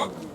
헉?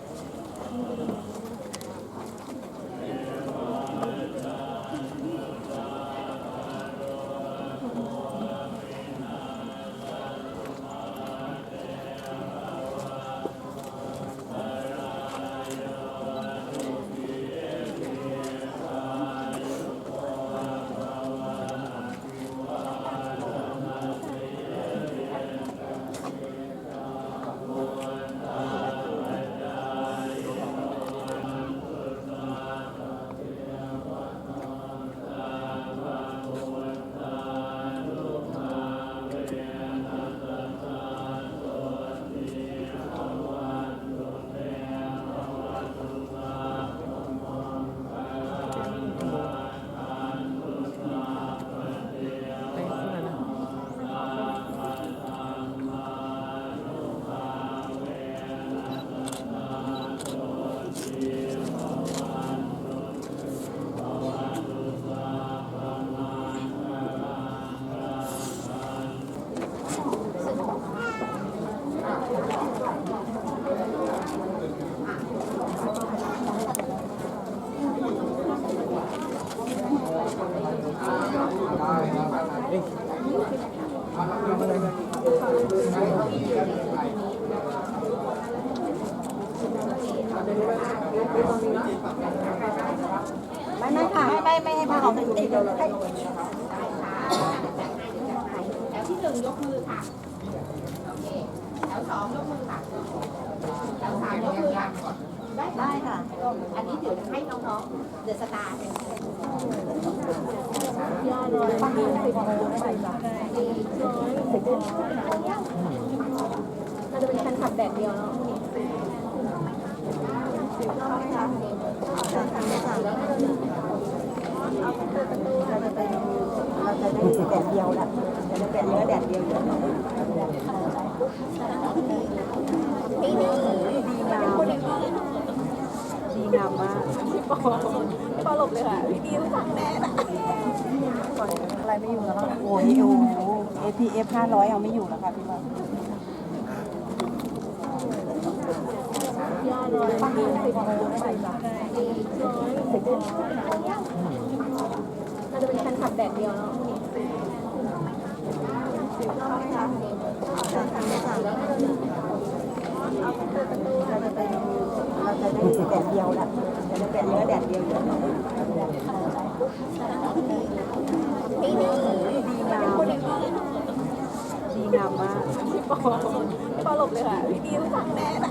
ไม่ไม่ค่ะไม่ไม่ไม่ให้พาออกไปติดเลยให้แถวที่หนึ่งยกมือค่ะโอเคแถวสองยกมือค่ะแถวสามยกมือค่ะได้ได้ค่ะ อันนี้เดี๋ยวให้น้องๆเดอะสตาร์ เป็นจะเราจะเป็นคันขับแดดเดียวเนาะเราจะเป็นเราจะได้แดดเดียวแหละจะได้เป็นเนื้อแดดเดียวเยอะหน่อยดีงามดีงามมากพี่ปอพี่ปอหลบเลยค่ะพี่ดีรู้จักแน่นะอะไรไม่อยู่แล้วโอ้ยโอ้ APF 500เอาไม่อยู่แล้วค่ะพี่ว่าปังสิบโมงไปจ้ะเราจะเป็นคันขับแดดเดียวเนาะเราจะเป็นเราจะได้ แดดเดียวแหละจะเป็นเนื้อแดดเดียวเยอะหน่อยดีงามดีงามมากพี่ปอพี่ปอหลบเลยค่ะดีรู้จักแน่นะ